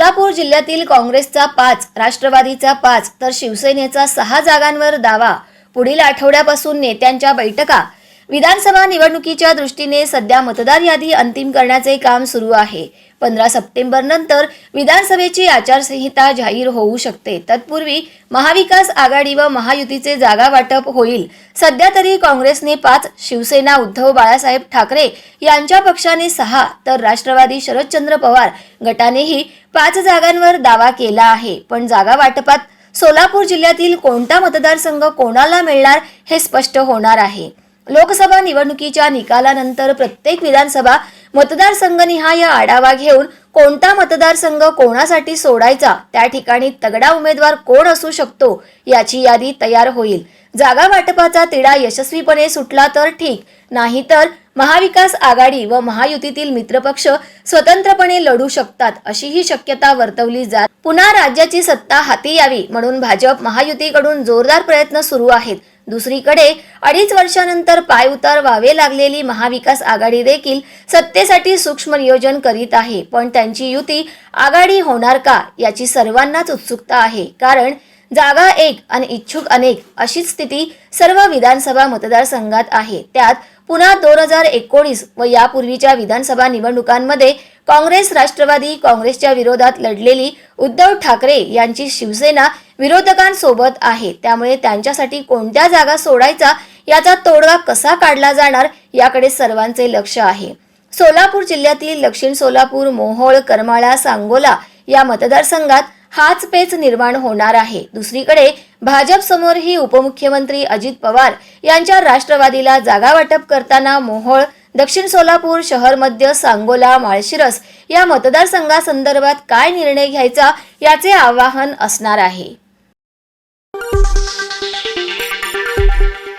सोलापूर जिल्ह्यातील काँग्रेसचा पाच राष्ट्रवादीचा पाच तर शिवसेनेचा सहा जागांवर दावा. पुढील आठवड्यापासून नेत्यांच्या बैठका विधानसभा निवडणुकीच्या दृष्टीने सध्या मतदार यादी अंतिम करण्याचे काम सुरू आहे. पंधरा सप्टेंबर नंतर विधानसभेची आचारसंहिता जाहीर होऊ शकते. तत्पूर्वी महाविकास आघाडी व महायुतीचे जागा वाटप होईल. सध्या तरी काँग्रेसने पाच शिवसेना उद्धव बाळासाहेब ठाकरे यांच्या पक्षाने सहा तर राष्ट्रवादी शरदचंद्र पवार गटानेही पाच जागांवर दावा केला आहे. पण जागा वाटपात सोलापूर जिल्ह्यातील कोणता मतदारसंघ कोणाला मिळणार हे स्पष्ट होणार आहे. लोकसभा निवडणुकीच्या निकालानंतर प्रत्येक विधानसभा मतदारसंघनिहाय आढावा घेऊन कोणता मतदारसंघ कोणासाठी सोडायचा त्या ठिकाणी तगडा उमेदवार कोण असू शकतो याची यादी तयार होईल. जागा वाटपाचा तिढा यशस्वीपणे सुटला तर ठीक नाहीतर महाविकास आघाडी व महायुतीतील मित्रपक्ष स्वतंत्रपणे लढू शकतात अशीही शक्यता वर्तवली जात. पुन्हा राज्याची सत्ता हाती यावी म्हणून भाजप महायुतीकडून जोरदार प्रयत्न सुरू आहेत. दुसरीकडे अडीच वर्षानंतर पायउतार व्हावे लागलेली महाविकास आघाडी देखील सत्तेसाठी सूक्ष्म नियोजन करीत आहे. पण त्यांची युती आघाडी होणार का याची सर्वांनाच उत्सुकता आहे. कारण जागा एक आणि इच्छुक अनेक अशीच स्थिती सर्व विधानसभा मतदारसंघात आहे. त्यात पुन्हा दोन हजार एकोणीस व यापूर्वीच्या विधानसभा निवडणुकांमध्ये काँग्रेस राष्ट्रवादी काँग्रेसच्या विरोधात लढलेली उद्धव ठाकरे यांची शिवसेना विरोधकांसोबत आहे. त्यामुळे त्यांच्यासाठी कोणत्या जागा सोडायचा याचा तोडगा कसा काढला जाणार याकडे सर्वांचे लक्ष आहे. सोलापूर जिल्ह्यातील दक्षिण सोलापूर मोहोळ करमाळा सांगोला या मतदारसंघात हाच पेच निर्माण होणार आहे. दुसरीकडे भाजपसमोरही उपमुख्यमंत्री अजित पवार यांच्या राष्ट्रवादीला जागा वाटप करताना मोहोळ दक्षिण सोलापूर शहर मध्य सांगोला माळशिरस या मतदारसंघासंदर्भात काय निर्णय घ्यायचा याचे आवाहन असणार आहे.